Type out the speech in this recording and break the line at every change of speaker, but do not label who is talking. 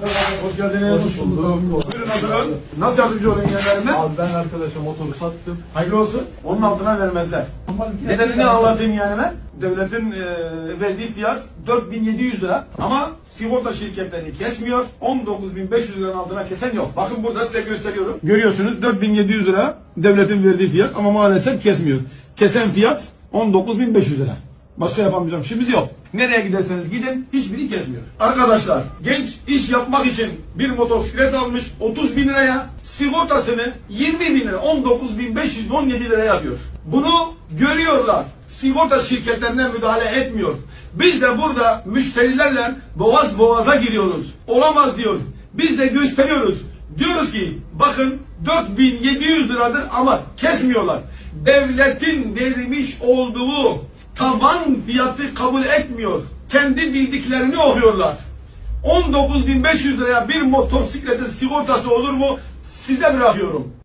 Hoş geldiniz.
Hoş bulduk.
Buyurun oturun. Nasıl yardımcı olayım yeğenlerime?
Abi ben arkadaşa motoru sattım.
Hayırlı olsun. Onun altına vermezler. Nedenini anlatayım yeğenime. Devletin e, verdiği fiyat 4700 lira ama sigorta şirketleri kesmiyor. 19500 liranın altına kesen yok. Bakın burada size gösteriyorum. Görüyorsunuz 4700 lira devletin verdiği fiyat ama maalesef kesmiyor. Kesen fiyat 19500 lira. Başka yapamayacağım şeyimiz yok. Nereye giderseniz gidin hiçbiri kesmiyor. Arkadaşlar genç iş yapmak için bir motosiklet almış 30 bin liraya sigortasını 20 bin lira 19 bin 517 liraya yapıyor. Bunu görüyorlar. Sigorta şirketlerine müdahale etmiyor. Biz de burada müşterilerle boğaz boğaza giriyoruz. Olamaz diyor. Biz de gösteriyoruz. Diyoruz ki bakın 4700 liradır ama kesmiyorlar. Devletin vermiş olduğu tavan fiyatı kabul etmiyor. Kendi bildiklerini okuyorlar. 19.500 liraya bir motosikletin sigortası olur mu? Size bırakıyorum.